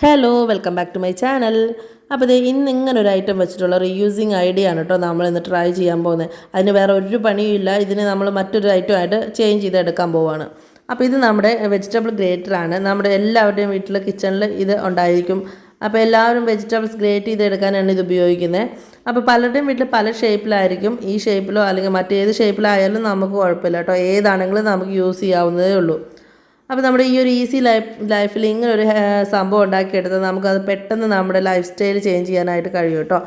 Hello welcome back to my channel അപ്പോൾ ഇത് ഇന്ന് ഇങ്ങനെ ഒരു ഐറ്റം വെച്ചിട്ടുള്ള റീയൂസിങ് ഐഡിയ ആണ് കേട്ടോ നമ്മൾ ഇന്ന് ട്രൈ ചെയ്യാൻ പോകുന്നത്. അതിന് വേറെ ഒരു പണിയും ഇതിന് നമ്മൾ മറ്റൊരു ഐറ്റമായിട്ട് ചേഞ്ച് ചെയ്തെടുക്കാൻ പോവുകയാണ് അപ്പോൾ ഇത് നമ്മുടെ വെജിറ്റബിൾ ഗ്രേറ്ററാണ് നമ്മുടെ എല്ലാവരുടെയും വീട്ടിലെ കിച്ചണിൽ ഇത് ഉണ്ടായിരിക്കും. അപ്പോൾ എല്ലാവരും വെജിറ്റബിൾസ് ഗ്രേറ്റ് ചെയ്തെടുക്കാനാണ് ഇത് ഉപയോഗിക്കുന്നത് അപ്പോൾ പലരുടെയും വീട്ടിൽ പല ഷേപ്പിലായിരിക്കും ഈ ഷേപ്പിലോ അല്ലെങ്കിൽ മറ്റേത് ഷേപ്പിലായാലും നമുക്ക് കുഴപ്പമില്ല കേട്ടോ ഏതാണെങ്കിലും നമുക്ക് യൂസ് ചെയ്യാവുന്നതേ ഉള്ളൂ. അപ്പോൾ നമ്മുടെ ഈ ഒരു ഈസി ലൈഫ് ലൈഫിൽ ഇങ്ങനെ ഒരു സംഭവം ഉണ്ടാക്കിയെടുത്താൽ നമുക്കത് പെട്ടെന്ന് നമ്മുടെ ലൈഫ് സ്റ്റൈൽ ചേഞ്ച് ചെയ്യാനായിട്ട് കഴിയും കേട്ടോ.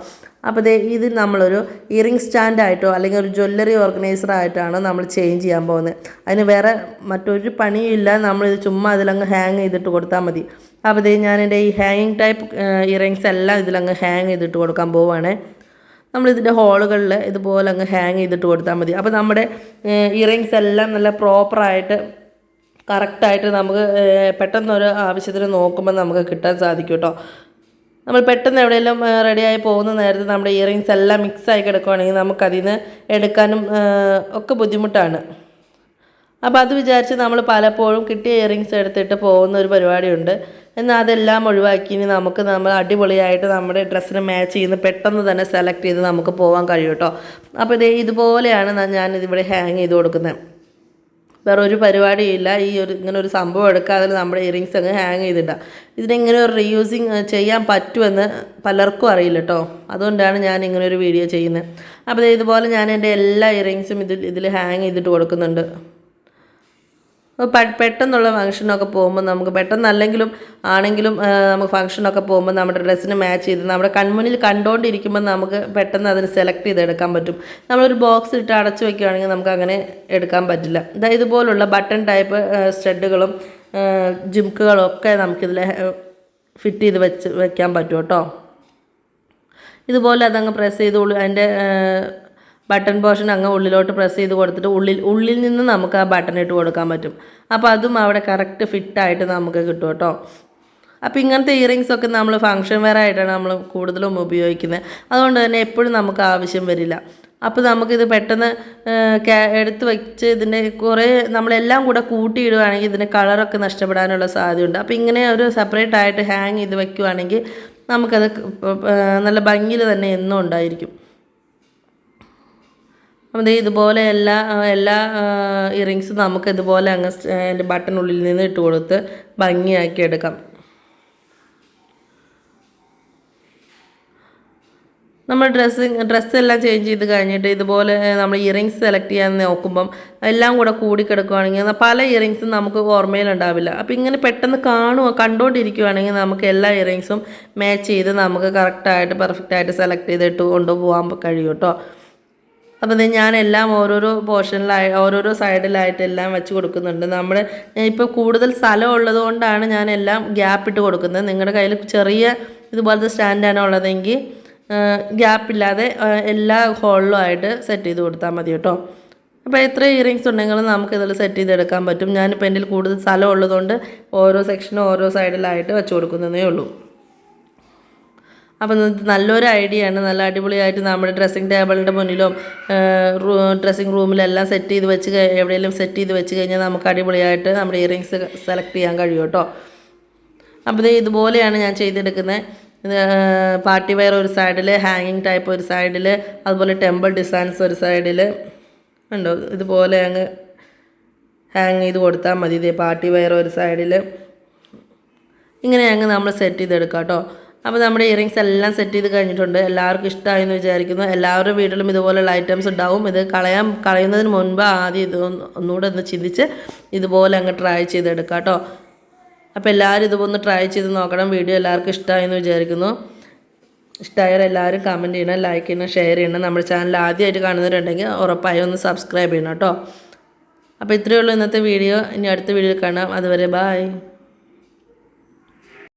അപ്പോൾ ദേ ഇത് നമ്മളൊരു ഇയറിംഗ് സ്റ്റാൻഡായിട്ടോ അല്ലെങ്കിൽ ഒരു ജ്വല്ലറി ഓർഗനൈസർ ആയിട്ടാണ് നമ്മൾ ചേഞ്ച് ചെയ്യാൻ പോകുന്നത്. അതിന് വേറെ മറ്റൊരു പണിയും ഇല്ല. നമ്മളിത് ചുമ്മാ അതിലങ്ങ് ഹാങ് ചെയ്തിട്ട് കൊടുത്താൽ മതി. അപ്പോൾ ദേ ഞാൻ എന്റെ ഈ ഹാങ്ങിങ് ടൈപ്പ് ഇയറിങ്സ് എല്ലാം ഇതിലങ്ങ് ഹാങ് ചെയ്തിട്ട് കൊടുക്കാൻ പോവുകയാണേ നമ്മളിതിന്റെ ഹോളുകളിൽ ഇതുപോലെ അങ്ങ് ഹാങ് ചെയ്തിട്ട് കൊടുത്താൽ മതി. അപ്പോൾ നമ്മുടെ ഇയറിങ്സ് എല്ലാം നല്ല പ്രോപ്പറായിട്ട് കറക്റ്റായിട്ട് നമുക്ക് പെട്ടെന്നൊരു ആവശ്യത്തിന് നോക്കുമ്പോൾ നമുക്ക് കിട്ടാൻ സാധിക്കും കേട്ടോ നമ്മൾ പെട്ടെന്ന് എവിടെയെല്ലാം റെഡിയായി പോകുന്ന നേരത്ത് നമ്മുടെ ഇയറിങ്സ് എല്ലാം മിക്സായി കിടക്കുവാണെങ്കിൽ നമുക്കതിൽ നിന്ന് എടുക്കാനും ഒക്കെ ബുദ്ധിമുട്ടാണ്. അപ്പോൾ അത് വിചാരിച്ച് നമ്മൾ പലപ്പോഴും കിട്ടിയ ഇയറിങ്സ് എടുത്തിട്ട് പോകുന്ന ഒരു പരിപാടിയുണ്ട്. എന്നാൽ അതെല്ലാം ഒഴിവാക്കി നമുക്ക് നമ്മൾ അടിപൊളിയായിട്ട് നമ്മുടെ ഡ്രസ്സിന് മാച്ച് ചെയ്യുന്ന പെട്ടെന്ന് തന്നെ സെലക്ട് ചെയ്ത് നമുക്ക് പോകാൻ കഴിയും കേട്ടോ. അപ്പോൾ ഇതേ ഇതുപോലെയാണ് ഞാൻ ഇതിവിടെ ഹാങ് ചെയ്ത് കൊടുക്കുന്നത്. വേറെ ഒരു പരിപാടിയില്ല. ഈ ഒരു ഇങ്ങനെ ഒരു സംഭവം എടുക്കാതെ നമ്മുടെ ഇയറിങ്സ് അങ്ങ് ഹാങ് ചെയ്തിട്ട. ഇതിനെങ്ങനെ ഒരു റീയൂസിങ് ചെയ്യാൻ പറ്റുമെന്ന് പലർക്കും അറിയില്ല കേട്ടോ അതുകൊണ്ടാണ് ഞാൻ ഇങ്ങനെ ഒരു വീഡിയോ ചെയ്യുന്നത് അപ്പോൾ ഇതുപോലെ ഞാൻ എന്റെ എല്ലാ ഇയറിങ്സും ഇതിൽ ഇതിൽ ഹാങ് ചെയ്തിട്ട് കൊടുക്കുന്നുണ്ട്. പെട്ടെന്നുള്ള ഫംഗ്ഷനൊക്കെ പോകുമ്പോൾ നമുക്ക് പെട്ടെന്നല്ലെങ്കിലും ആണെങ്കിലും നമുക്ക് ഫംഗ്ഷനൊക്കെ പോകുമ്പോൾ നമ്മുടെ ഡ്രസ്സിന് മാച്ച് ചെയ്ത് നമ്മുടെ കൺമുന്നിൽ കണ്ടുകൊണ്ടിരിക്കുമ്പോൾ നമുക്ക് പെട്ടെന്ന് അതിന് സെലക്ട് ചെയ്തെടുക്കാൻ പറ്റും. നമ്മളൊരു ബോക്സ് ഇട്ട് അടച്ചു വെക്കുകയാണെങ്കിൽ നമുക്ക് അങ്ങനെ എടുക്കാൻ പറ്റില്ല. ഇതാ ഇതുപോലുള്ള ബട്ടൺ ടൈപ്പ് സ്റ്റഡുകളും ജിംക്കുകളും ഒക്കെ നമുക്കിതിൽ ഫിറ്റ് ചെയ്ത് വെച്ച് വയ്ക്കാൻ പറ്റും കേട്ടോ. ഇതുപോലെ അതങ്ങ് പ്രസ് ചെയ്തോളൂ. അതിന്റെ ബട്ടൺ പോർഷൻ അങ്ങ് ഉള്ളിലോട്ട് പ്രസ് ചെയ്ത് കൊടുത്തിട്ട് ഉള്ളിൽ ഉള്ളിൽ നിന്ന് നമുക്ക് ആ ബട്ടൺ ഇട്ട് കൊടുക്കാൻ പറ്റും. അപ്പോൾ അതും അവിടെ കറക്റ്റ് ഫിറ്റായിട്ട് നമുക്ക് കിട്ടും കേട്ടോ. അപ്പോൾ ഇങ്ങനത്തെ ഇയറിങ്സ് ഒക്കെ നമ്മൾ ഫങ്ഷൻ വെയർ ആയിട്ടാണ് നമ്മൾ കൂടുതലും ഉപയോഗിക്കുന്നത്. അതുകൊണ്ട് തന്നെ എപ്പോഴും നമുക്ക് ആവശ്യം വരില്ല. അപ്പോൾ നമുക്കിത് പെട്ടെന്ന് എടുത്ത് വെച്ച് ഇതിന്റെ കുറേ നമ്മളെല്ലാം കൂടെ കൂട്ടിയിടുകയാണെങ്കിൽ ഇതിന്റെ കളറൊക്കെ നഷ്ടപ്പെടാനുള്ള സാധ്യതയുണ്ട്. അപ്പോൾ ഇങ്ങനെ ഒരു സെപ്പറേറ്റ് ആയിട്ട് ഹാങ് ചെയ്ത് വെക്കുകയാണെങ്കിൽ നമുക്കത് നല്ല ഭംഗിയിൽ തന്നെ എന്നും ഉണ്ടായിരിക്കും. ദേ ഇതുപോലെ എല്ലാ എല്ലാ ഇയറിങ്സും നമുക്ക് ഇതുപോലെ അങ്ങ് എന്റെ അതിന്റെ ബട്ടണുള്ളിൽ നിന്ന് ഇട്ട് കൊടുത്ത് ഭംഗിയാക്കി എടുക്കാം. നമ്മൾ ഡ്രസ്സിങ് ഡ്രസ്സെല്ലാം ചേഞ്ച് ചെയ്ത് കഴിഞ്ഞിട്ട് ഇതുപോലെ നമ്മൾ ഇയറിങ്സ് സെലക്ട് ചെയ്യാൻ നോക്കുമ്പം എല്ലാം കൂടെ കൂടിക്കിടക്കുവാണെങ്കിൽ പല ഇയറിങ്സും നമുക്ക് ഓർമ്മയിലുണ്ടാവില്ല. അപ്പോൾ ഇങ്ങനെ പെട്ടെന്ന് കാണുക കണ്ടുകൊണ്ടിരിക്കുവാണെങ്കിൽ നമുക്ക് എല്ലാ ഇയറിങ്സും മാച്ച് ചെയ്ത് നമുക്ക് കറക്റ്റായിട്ട് പെർഫെക്റ്റായിട്ട് സെലക്ട് ചെയ്തിട്ട് കൊണ്ടുപോകാൻ കഴിയും കേട്ടോ അപ്പോൾ ഞാൻ എല്ലാം ഓരോരോ പോർഷനിലായി ഓരോരോ സൈഡിലായിട്ട് എല്ലാം വെച്ച് കൊടുക്കുന്നുണ്ട്. നമ്മൾ ഇപ്പോൾ കൂടുതൽ സ്ഥലം ഉള്ളത് കൊണ്ടാണ് ഞാൻ എല്ലാം ഗ്യാപ്പ് ഇട്ട് കൊടുക്കുന്നത്. നിങ്ങളുടെ കയ്യിൽ ചെറിയ ഇതുപോലത്തെ സ്റ്റാൻഡാണ് ഉള്ളതെങ്കിൽ ഗ്യാപ്പില്ലാതെ എല്ലാ ഹോളിലും ആയിട്ട് സെറ്റ് ചെയ്ത് കൊടുത്താൽ മതി കേട്ടോ. അപ്പോൾ എത്ര ഇയറിങ്സ് ഉണ്ടെങ്കിലും നമുക്ക് ഇതിൽ സെറ്റ് ചെയ്തെടുക്കാൻ പറ്റും. ഞാനിപ്പോൾ എന്റെ കൂടുതൽ സ്ഥലം ഉള്ളതുകൊണ്ട് ഓരോ സെക്ഷനും ഓരോ സൈഡിലായിട്ട് വെച്ച് കൊടുക്കുന്നതേ ഉള്ളൂ. അപ്പം ഇത് നല്ലൊരു ഐഡിയ ആണ്. നല്ല അടിപൊളിയായിട്ട് നമ്മുടെ ഡ്രസ്സിങ് ടേബിളിന്റെ മുന്നിലും ഡ്രസ്സിങ് റൂമിലെല്ലാം സെറ്റ് ചെയ്ത് വെച്ച് എവിടെയെങ്കിലും സെറ്റ് ചെയ്ത് വെച്ച് കഴിഞ്ഞാൽ നമുക്ക് അടിപൊളിയായിട്ട് നമ്മുടെ ഇയറിങ്സ് സെലക്ട് ചെയ്യാൻ കഴിയും കേട്ടോ. അപ്പോൾ ഇത് ഇതുപോലെയാണ് ഞാൻ ചെയ്തെടുക്കുന്നത് പാർട്ടി വെയർ ഒരു സൈഡിൽ ഹാങ്ങിങ് ടൈപ്പ് ഒരു സൈഡിൽ അതുപോലെ ടെമ്പിൾ ഡിസൈൻസ് ഒരു സൈഡിൽ ഉണ്ടോ ഇതുപോലെ അങ്ങ് ഹാങ് ചെയ്ത് കൊടുത്താൽ മതി. ഇതേ പാർട്ടി വെയർ ഒരു സൈഡിൽ ഇങ്ങനെ അങ്ങ് നമ്മൾ സെറ്റ് ചെയ്തെടുക്കാം കേട്ടോ. അപ്പോൾ നമ്മുടെ ഇയറിങ്സ് എല്ലാം സെറ്റ് ചെയ്ത് കഴിഞ്ഞിട്ടുണ്ട്. എല്ലാവർക്കും ഇഷ്ടമായെന്ന് വിചാരിക്കുന്നു. എല്ലാവരുടെ വീട്ടിലും ഇതുപോലെയുള്ള ഐറ്റംസ് ഉണ്ടാവും. ഇത് കളയാൻ കളയുന്നതിന് മുൻപ് ആദ്യം ഇത് ഒന്ന് ഒന്നുകൂടെ ഒന്ന് ചിന്തിച്ച് ഇതുപോലെ അങ്ങ് ട്രൈ ചെയ്തെടുക്കാം കേട്ടോ. അപ്പോൾ എല്ലാവരും ഇതൊന്ന് ട്രൈ ചെയ്ത് നോക്കണം. വീഡിയോ എല്ലാവർക്കും ഇഷ്ടമായെന്ന് വിചാരിക്കുന്നു. ഇഷ്ടമായാൽ എല്ലാവരും കമന്റ് ചെയ്യണം ലൈക്ക് ചെയ്യണം ഷെയർ ചെയ്യണം. നമ്മുടെ ചാനൽ ആദ്യമായിട്ട് കാണുന്നവരുണ്ടെങ്കിൽ ഉറപ്പായി ഒന്ന് സബ്സ്ക്രൈബ് ചെയ്യണം കേട്ടോ. അപ്പോൾ ഇത്രയേ ഉള്ളൂ ഇന്നത്തെ വീഡിയോ. ഇനി അടുത്ത വീഡിയോ കാണാം. അതുവരെ ബായ്